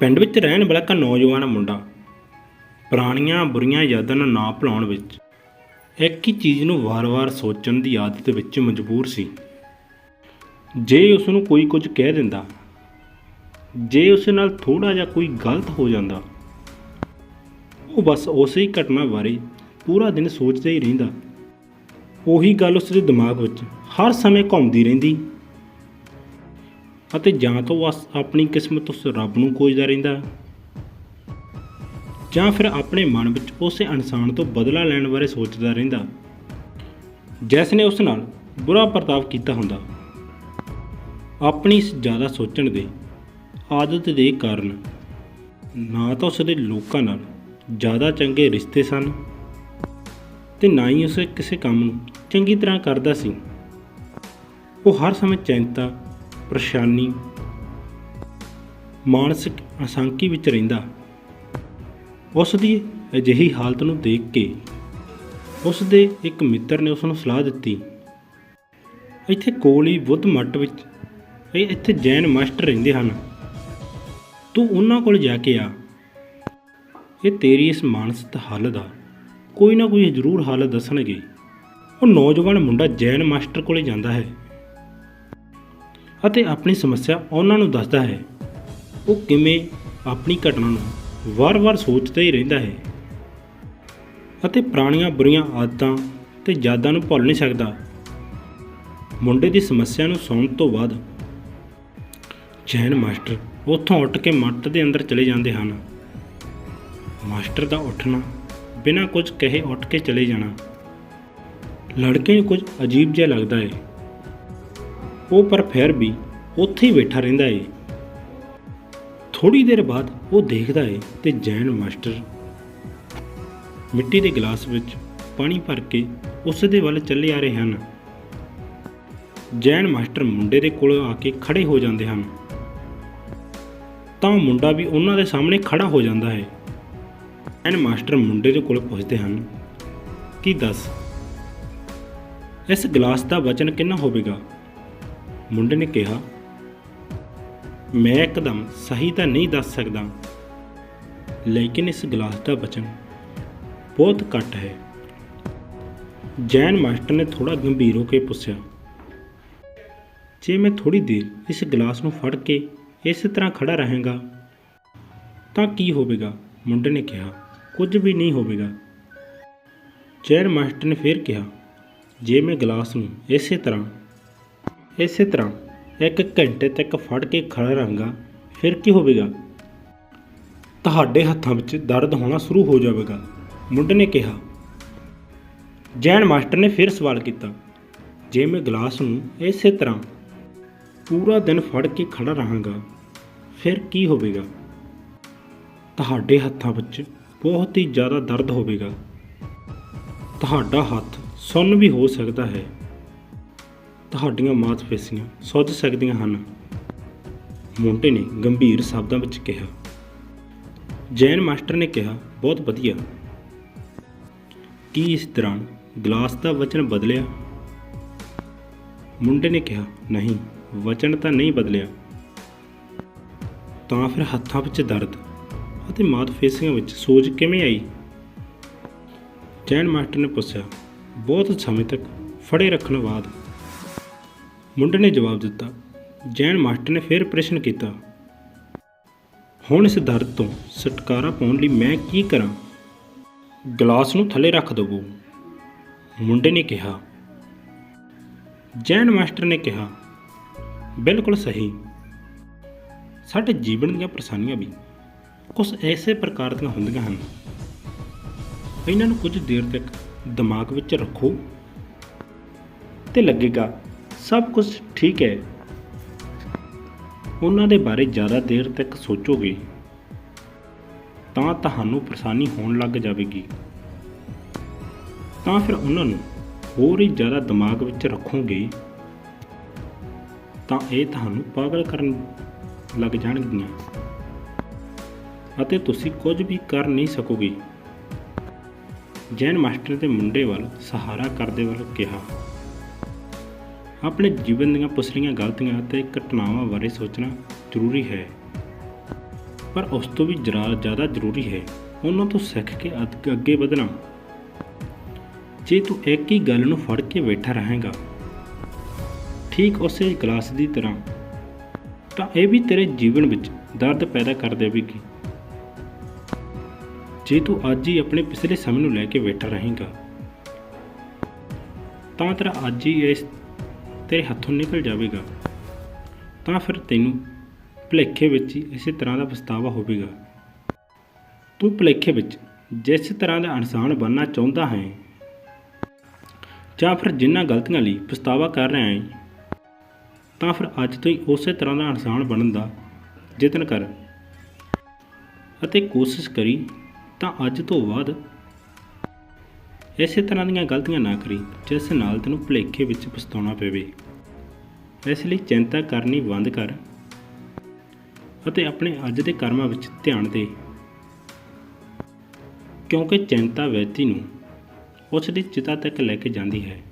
ਪਿੰਡ ਵਿੱਚ ਰਹਿਣ ਵਾਲਾ ਇੱਕ ਨੌਜਵਾਨ ਮੁੰਡਾ, ਪੁਰਾਣੀਆਂ ਬੁਰੀਆਂ ਯਾਦਾਂ ਨੂੰ ਨਾ ਭੁਲਾਉਣ ਵਿੱਚ ਇੱਕ ਹੀ ਚੀਜ਼ ਨੂੰ ਵਾਰ-ਵਾਰ ਸੋਚਣ ਦੀ ਆਦਤ ਵਿੱਚ ਮਜਬੂਰ ਸੀ। ਜੇ ਉਸ ਨੂੰ ਕੋਈ ਕੁਝ ਕਹਿ ਦਿੰਦਾ, ਜੇ ਉਸ ਨਾਲ ਥੋੜਾ ਜਿਹਾ ਕੋਈ ਗਲਤ ਹੋ ਜਾਂਦਾ, ਉਹ ਬਸ ਉਸੇ ਹੀ ਘਟਨਾ ਬਾਰੇ ਪੂਰਾ ਦਿਨ ਸੋਚਦਾ ਹੀ ਰਹਿੰਦਾ। ਉਹੀ ਗੱਲ ਉਸ ਦੇ ਦਿਮਾਗ ਵਿੱਚ ਹਰ ਸਮੇਂ ਘੁੰਮਦੀ ਰਹਿੰਦੀ। ਅਤੇ ਜਾਂ ਤਾਂ ਉਹ ਅਸ- ਆਪਣੀ ਕਿਸਮਤ ਉਸ ਰੱਬ ਨੂੰ ਕੋਜਦਾ ਰਹਿੰਦਾ। ਜਾਂ ਫਿਰ ਆਪਣੇ ਮਨ ਵਿੱਚ ਉਸੇ ਇਨਸਾਨ ਤੋਂ ਬਦਲਾ ਲੈਣ ਬਾਰੇ ਸੋਚਦਾ ਰਹਿੰਦਾ। ਜਿਸ ਨੇ ਉਸ ਨਾਲ ਬੁਰਾ ਵਰਤਾਵ ਕੀਤਾ ਹੁੰਦਾ। ਆਪਣੀ ਇਸ ਜ਼ਿਆਦਾ ਸੋਚਣ ਦੇ ਆਦਤ ਦੇ ਕਾਰਨ ਨਾ ਤਾਂ ਉਸ ਦੇ ਲੋਕਾਂ ਨਾਲ ਜ਼ਿਆਦਾ ਚੰਗੇ ਰਿਸ਼ਤੇ ਸਨ ਤੇ ਨਾ ਹੀ ਉਸ ਕਿਸੇ ਕੰਮ ਨੂੰ ਚੰਗੀ ਤਰ੍ਹਾਂ ਕਰਦਾ ਸੀ। ਉਹ ਹਰ ਸਮੇਂ ਚਿੰਤਾ ਪਰੇਸ਼ਾਨੀ। ਮਾਨਸਿਕ ਅਸ਼ਾਂਤੀ ਵਿੱਚ ਰਹਿੰਦਾ। ਉਸ ਦੀ ਅਜਿਹੀ ਹਾਲਤ ਨੂੰ ਦੇਖ ਕੇ ਉਸ ਦੇ ਇੱਕ ਮਿੱਤਰ ਨੇ ਉਸ ਨੂੰ ਸਲਾਹ ਦਿੱਤੀ। ਇੱਥੇ ਕੋਲ ਹੀ ਬੁੱਧ ਮੱਠ ਵਿੱਚ ਇਹ ਇੱਥੇ ਜੈਨ ਮਾਸਟਰ ਰਹਿੰਦੇ ਹਨ। ਤੂੰ ਉਹਨਾਂ ਕੋਲ ਜਾ ਕੇ ਆ। ਇਹ ਤੇਰੀ ਇਸ ਮਾਨਸਿਕ ਹਾਲਤ ਦਾ ਕੋਈ ਨਾ ਕੋਈ ਜ਼ਰੂਰ ਹੱਲ ਦੱਸਣਗੇ। ਉਹ ਨੌਜਵਾਨ ਮੁੰਡਾ ਜੈਨ ਮਾਸਟਰ ਕੋਲੇ ਜਾਂਦਾ ਹੈ। ਅਤੇ ਆਪਣੀ ਸਮੱਸਿਆ ਉਹਨਾਂ ਨੂੰ ਦੱਸਦਾ ਹੈ। ਉਹ ਕਿਵੇਂ ਆਪਣੀ ਘਟਨਾ ਨੂੰ ਵਾਰ-ਵਾਰ ਸੋਚਦਾ ਹੀ ਰਹਿੰਦਾ ਹੈ ਅਤੇ ਪੁਰਾਣੀਆਂ ਬੁਰੀਆਂ ਆਦਤਾਂ ਤੇ ਯਾਦਾਂ ਨੂੰ ਭੁੱਲ ਨਹੀਂ ਸਕਦਾ। ਮੁੰਡੇ ਦੀ ਸਮੱਸਿਆ ਨੂੰ ਸੁਣਨ ਤੋਂ ਬਾਅਦ ਜੈਨ ਮਾਸਟਰ ਉੱਥੋਂ ਉੱਠ ਕੇ ਮੱਟ ਦੇ ਅੰਦਰ ਚਲੇ ਜਾਂਦੇ ਹਨ। ਮਾਸਟਰ ਦਾ ਉੱਠਣਾ ਬਿਨਾਂ ਕੁਝ ਕਹੇ ਉੱਠ ਕੇ ਚਲੇ ਜਾਣਾ। ਲੜਕੇ ਨੂੰ ਕੁਝ ਅਜੀਬ ਜਿਹਾ ਲੱਗਦਾ ਹੈ। ਉਹ ਪਰ ਫਿਰ ਵੀ ਉੱਥੇ ਹੀ ਬੈਠਾ ਰਹਿੰਦਾ ਏ। ਥੋੜੀ ਦੇਰ ਬਾਅਦ ਉਹ ਦੇਖਦਾ ਏ ਤੇ ਜੈਨ ਮਾਸਟਰ ਮਿੱਟੀ ਦੇ ਗਲਾਸ ਵਿੱਚ ਪਾਣੀ ਭਰ ਕੇ ਉਸ ਦੇ ਵੱਲ ਚੱਲੇ ਆ ਰਹੇ ਹਨ। ਜੈਨ ਮਾਸਟਰ ਮੁੰਡੇ ਦੇ ਕੋਲ ਆ ਕੇ ਖੜੇ ਹੋ ਜਾਂਦੇ ਹਨ। ਤਾਂ ਮੁੰਡਾ ਵੀ ਉਹਨਾਂ ਦੇ ਸਾਹਮਣੇ ਖੜਾ ਹੋ ਜਾਂਦਾ ਹੈ। ਜੈਨ ਮਾਸਟਰ ਮੁੰਡੇ ਦੇ ਕੋਲ ਪੁੱਛਦੇ ਹਨ ਕੀ ਦੱਸ, ਇਸ ਗਲਾਸ ਦਾ ਵਚਨ ਕਿੰਨਾ ਹੋਵੇਗਾ? ਮੁੰਡੇ ਨੇ ਕਿਹਾ, ਮੈਂ ਇੱਕਦਮ ਸਹੀ ਤਾਂ ਨਹੀਂ ਦੱਸ ਸਕਦਾ, ਲੇਕਿਨ ਇਸ ਗਲਾਸ ਦਾ ਵਚਨ ਬਹੁਤ ਘੱਟ ਹੈ। ਜੈਨ ਮਾਸਟਰ ਨੇ ਥੋੜਾ ਗੰਭੀਰ ਹੋ ਕੇ ਪੁੱਛਿਆ, ਜੇ ਮੈਂ ਥੋੜੀ ਦੇਰ ਇਸ ਗਲਾਸ ਨੂੰ ਫੜ ਕੇ ਇਸੇ ਤਰ੍ਹਾਂ ਖੜਾ ਰਹਾਂਗਾ, ਤਾਂ ਕੀ ਹੋਵੇਗਾ? ਮੁੰਡੇ ਨੇ ਕਿਹਾ, ਕੁਝ ਵੀ ਨਹੀਂ ਹੋਵੇਗਾ। ਜੈਨ ਮਾਸਟਰ ਨੇ ਫਿਰ ਕਿਹਾ, ਜੇ ਮੈਂ ਗਲਾਸ ਨੂੰ ਇਸੇ ਤਰ੍ਹਾਂ ਇਸੇ ਤਰ੍ਹਾਂ ਇੱਕ ਘੰਟੇ ਤੱਕ ਫੜ ਕੇ ਖੜਾ ਰਹਾਂਗਾ, ਫਿਰ ਕੀ ਹੋਵੇਗਾ? ਤੁਹਾਡੇ ਹੱਥਾਂ ਵਿੱਚ ਦਰਦ ਹੋਣਾ ਸ਼ੁਰੂ ਹੋ ਜਾਵੇਗਾ, ਮੁੰਡੇ ਨੇ ਕਿਹਾ। ਜੈਨ ਮਾਸਟਰ ਨੇ ਫਿਰ ਸਵਾਲ ਕੀਤਾ। ਜੇ ਮੈਂ ਗਲਾਸ ਨੂੰ ਇਸੇ ਤਰ੍ਹਾਂ ਪੂਰਾ ਦਿਨ ਫੜ ਕੇ ਖੜਾ ਰਹਾਂਗਾ, ਫਿਰ ਕੀ ਹੋਵੇਗਾ? ਤੁਹਾਡੇ ਹੱਥਾਂ ਵਿੱਚ ਬਹੁਤ ਹੀ ਜ਼ਿਆਦਾ ਦਰਦ ਹੋਵੇਗਾ। ਤੁਹਾਡਾ ਹੱਥ ਸੁੰਨ ਵੀ ਹੋ ਸਕਦਾ ਹੈ। ਤੁਹਾਡੀਆਂ ਮਾਸਪੇਸ਼ੀਆਂ ਸੁੱਜ ਸਕਦੀਆਂ ਹਨ। ਮੁੰਡੇ ਨੇ ਗੰਭੀਰ ਸ਼ਬਦਾਂ ਵਿੱਚ ਕਿਹਾ। ਜੈਨ ਮਾਸਟਰ ਨੇ ਕਿਹਾ, ਬਹੁਤ ਵਧੀਆ। ਕੀ ਇਸ ਦੌਰਾਨ ਗਲਾਸ ਦਾ ਵਚਨ ਬਦਲਿਆ? ਮੁੰਡੇ ਨੇ ਕਿਹਾ, ਨਹੀਂ, ਵਚਨ ਤਾਂ ਨਹੀਂ ਬਦਲਿਆ। ਤਾਂ ਫਿਰ ਹੱਥਾਂ ਵਿੱਚ ਦਰਦ ਅਤੇ ਮਾਸਪੇਸ਼ੀਆਂ ਵਿੱਚ ਸੋਜ ਕਿਵੇਂ ਆਈ? ਜੈਨ ਮਾਸਟਰ ਨੇ ਪੁੱਛਿਆ, ਬਹੁਤ ਸਮੇਂ ਤੱਕ ਫੜੇ ਰੱਖਣ ਬਾਅਦ ਮੁੰਡੇ ਨੇ ਜਵਾਬ ਦਿੱਤਾ। ਜੈਨ ਮਾਸਟਰ ਨੇ ਫਿਰ ਪ੍ਰਸ਼ਨ ਕੀਤਾ। ਹੁਣ ਇਸ ਦਰਦ ਤੋਂ ਛੁਟਕਾਰਾ ਪਾਉਣ ਲਈ ਮੈਂ ਕੀ ਕਰਾਂ? ਗਲਾਸ ਨੂੰ ਥੱਲੇ ਰੱਖ ਦਵੋ। ਮੁੰਡੇ ਨੇ ਕਿਹਾ। ਜੈਨ ਮਾਸਟਰ ਨੇ ਕਿਹਾ, ਬਿਲਕੁਲ ਸਹੀ। ਸਾਡੇ ਜੀਵਨ ਦੀਆਂ ਪਰੇਸ਼ਾਨੀਆਂ ਵੀ ਕੁਝ ਐਸੇ ਪ੍ਰਕਾਰ ਦੀਆਂ ਹੁੰਦੀਆਂ ਹਨ। ਇਹਨਾਂ ਨੂੰ ਕੁਝ ਦੇਰ ਤੱਕ ਦਿਮਾਗ ਵਿੱਚ ਰੱਖੋ ਤੇ ਲੱਗੇਗਾ ਸਭ ਕੁਝ ਠੀਕ ਹੈ। ਉਹਨਾਂ ਦੇ ਬਾਰੇ ਜ਼ਿਆਦਾ ਦੇਰ ਤੱਕ ਸੋਚੋਗੇ, ਤਾਂ ਤੁਹਾਨੂੰ ਪਰੇਸ਼ਾਨੀ ਹੋਣ ਲੱਗ ਜਾਵੇਗੀ। ਤਾਂ ਫਿਰ ਉਹਨਾਂ ਨੂੰ ਹੋਰ ਹੀ ਜ਼ਿਆਦਾ ਦਿਮਾਗ ਵਿੱਚ ਰੱਖੋਗੇ, ਤਾਂ ਇਹ ਤੁਹਾਨੂੰ ਪਾਗਲ ਕਰਨ ਲੱਗ ਜਾਣਗੀਆਂ। ਅਤੇ ਤੁਸੀਂ ਕੁਝ ਵੀ ਕਰ ਨਹੀਂ ਸਕੋਗੇ। ਜੈਨ ਮਾਸਟਰ ਦੇ ਮੁੰਡੇ ਵੱਲ ਸਹਾਰਾ ਕਰਦੇ ਵੱਲ ਕਿਹਾ। ਆਪਣੇ ਜੀਵਨ ਦੀਆਂ ਪਿਛਲੀਆਂ ਗਲਤੀਆਂ ਅਤੇ ਘਟਨਾਵਾਂ ਬਾਰੇ ਸੋਚਣਾ ਜ਼ਰੂਰੀ ਹੈ। ਪਰ ਉਸ ਤੋਂ ਵੀ ਜਰਾ ਜ਼ਿਆਦਾ ਜ਼ਰੂਰੀ ਹੈ ਉਹਨਾਂ ਤੋਂ ਸਿੱਖ ਕੇ ਅੱਗੇ ਵਧਣਾ। ਜੇ ਤੂੰ ਇੱਕ ਹੀ ਗੱਲ ਨੂੰ ਫੜ ਕੇ ਬੈਠਾ ਰਹੇਗਾ, ਠੀਕ ਉਸੇ ਗਲਾਸ ਦੀ ਤਰ੍ਹਾਂ, ਤਾਂ ਇਹ ਵੀ ਤੇਰੇ ਜੀਵਨ ਵਿੱਚ ਦਰਦ ਪੈਦਾ ਕਰ ਦੇਵੇਗੀ। ਜੇ ਤੂੰ ਅੱਜ ਹੀ ਆਪਣੇ ਪਿਛਲੇ ਸਮੇਂ ਨੂੰ ਲੈ ਕੇ ਬੈਠਾ ਰਹੇਗਾ, ਤਾਂ ਤੇਰਾ ਅੱਜ ਹੀ ਇਸ ਤੇਰੇ ਹੱਥੋਂ ਨਿਕਲ ਜਾਵੇਗਾ। ਤਾਂ ਫਿਰ ਤੈਨੂੰ ਭੁਲੇਖੇ ਵਿੱਚ ਹੀ ਇਸੇ ਤਰ੍ਹਾਂ ਦਾ ਪਛਤਾਵਾ ਹੋਵੇਗਾ। ਤੂੰ ਭੁਲੇਖੇ ਵਿੱਚ ਜਿਸ ਤਰ੍ਹਾਂ ਦਾ ਇਨਸਾਨ ਬਣਨਾ ਚਾਹੁੰਦਾ ਹੈ, ਜਾਂ ਫਿਰ ਜਿਨ੍ਹਾਂ ਗਲਤੀਆਂ ਲਈ ਪਛਤਾਵਾ ਕਰ ਰਿਹਾ ਹੈ, ਤਾਂ ਫਿਰ ਅੱਜ ਤੋਂ ਹੀ ਉਸੇ ਤਰ੍ਹਾਂ ਦਾ ਇਨਸਾਨ ਬਣਨ ਦਾ ਯਤਨ ਕਰ। ਅਤੇ ਕੋਸ਼ਿਸ਼ ਕਰੀ ਤਾਂ ਅੱਜ ਤੋਂ ਬਾਅਦ ਇਸੇ ਤਰ੍ਹਾਂ ਦੀਆਂ ਗਲਤੀਆਂ ਨਾ ਕਰੀ, ਜਿਸ ਨਾਲ ਤੈਨੂੰ ਭੁਲੇਖੇ ਵਿੱਚ ਪਛਤਾਉਣਾ ਪਵੇ। ਇਸ ਲਈ ਚਿੰਤਾ ਕਰਨੀ ਬੰਦ ਕਰ ਅਤੇ ਆਪਣੇ ਅੱਜ ਦੇ ਕਰਮਾਂ ਵਿੱਚ ਧਿਆਨ ਦੇ। ਕਿਉਂਕਿ ਚਿੰਤਾ ਵਿਅਕਤੀ ਨੂੰ ਉਸ ਦੀ ਚਿਤਾ ਤੱਕ ਲੈ ਕੇ ਜਾਂਦੀ ਹੈ।